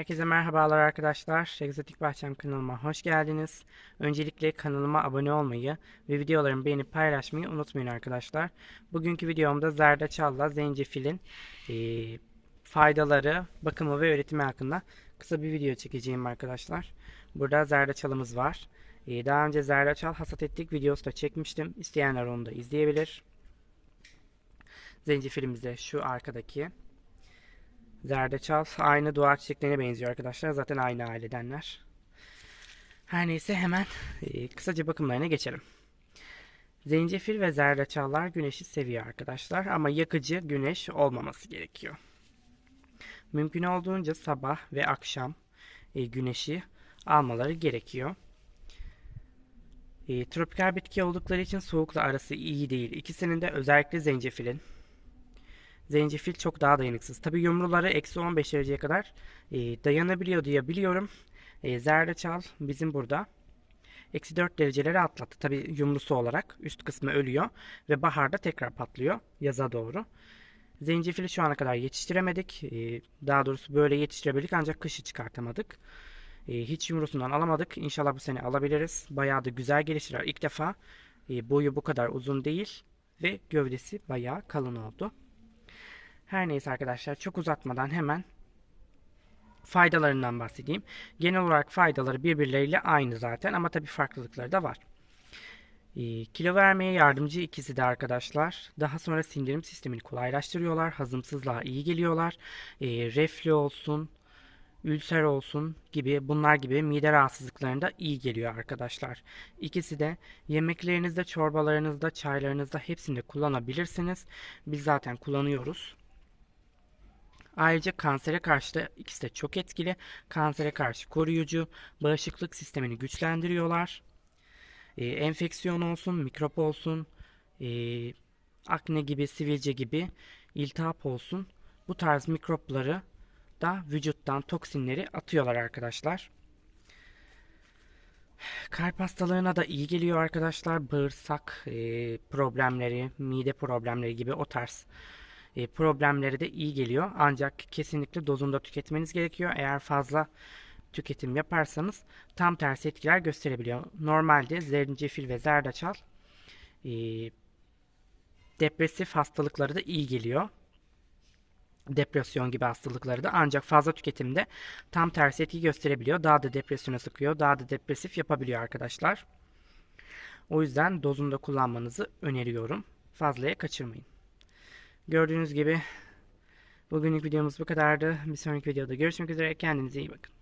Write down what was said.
Herkese merhabalar arkadaşlar. Egzotik Bahçem kanalıma hoş geldiniz. Öncelikle kanalıma abone olmayı ve videolarımı beğenip paylaşmayı unutmayın arkadaşlar. Bugünkü videomda zerdeçalla zencefilin e, faydaları, bakımı ve üretimi hakkında kısa bir video çekeceğim arkadaşlar. Burada zerdeçalımız var. E, daha önce zerdeçal hasat ettik videosu da çekmiştim. İsteyenler onu da izleyebilir. Zencefilimiz de şu arkadaki. Zerdeçal aynı duvar çiçeklerine benziyor arkadaşlar. Zaten aynı ailedenler. Her neyse hemen e, kısaca bakımlarına geçelim. Zencefil ve zerdeçallar güneşi seviyor arkadaşlar ama yakıcı güneş olmaması gerekiyor. Mümkün olduğunca sabah ve akşam e, güneşi almaları gerekiyor. E, tropikal bitki oldukları için soğukla arası iyi değil. İkisinin de özellikle zencefilin Zencefil çok daha dayanıksız. Tabi yumruları eksi 15 dereceye kadar e, dayanabiliyor diye biliyorum. E, zerdeçal bizim burada eksi 4 dereceleri atlattı. Tabi yumrusu olarak üst kısmı ölüyor ve baharda tekrar patlıyor yaza doğru. Zencefili şu ana kadar yetiştiremedik. E, daha doğrusu böyle yetiştirebildik ancak kışı çıkartamadık. E, hiç yumrusundan alamadık. İnşallah bu sene alabiliriz. Bayağı da güzel geliştiler. İlk defa e, boyu bu kadar uzun değil ve gövdesi bayağı kalın oldu. Her neyse arkadaşlar çok uzatmadan hemen faydalarından bahsedeyim. Genel olarak faydaları birbirleriyle aynı zaten ama tabi farklılıkları da var. E, kilo vermeye yardımcı ikisi de arkadaşlar. Daha sonra sindirim sistemini kolaylaştırıyorlar. Hazımsızlığa iyi geliyorlar. E, reflü olsun, ülser olsun gibi bunlar gibi mide rahatsızlıklarında iyi geliyor arkadaşlar. İkisi de yemeklerinizde, çorbalarınızda, çaylarınızda hepsinde kullanabilirsiniz. Biz zaten kullanıyoruz. Ayrıca kansere karşı da ikisi de çok etkili. Kansere karşı koruyucu, bağışıklık sistemini güçlendiriyorlar. Ee, enfeksiyon olsun, mikrop olsun, e, akne gibi, sivilce gibi, iltihap olsun. Bu tarz mikropları da vücuttan toksinleri atıyorlar arkadaşlar. Kalp hastalığına da iyi geliyor arkadaşlar. Bağırsak e, problemleri, mide problemleri gibi o tarz e, problemleri de iyi geliyor. Ancak kesinlikle dozunda tüketmeniz gerekiyor. Eğer fazla tüketim yaparsanız tam tersi etkiler gösterebiliyor. Normalde zencefil ve zerdeçal e, depresif hastalıkları da iyi geliyor. Depresyon gibi hastalıkları da ancak fazla tüketimde tam tersi etki gösterebiliyor. Daha da depresyona sıkıyor, daha da depresif yapabiliyor arkadaşlar. O yüzden dozunda kullanmanızı öneriyorum. Fazlaya kaçırmayın. Gördüğünüz gibi bugünlük videomuz bu kadardı. Bir sonraki videoda görüşmek üzere. Kendinize iyi bakın.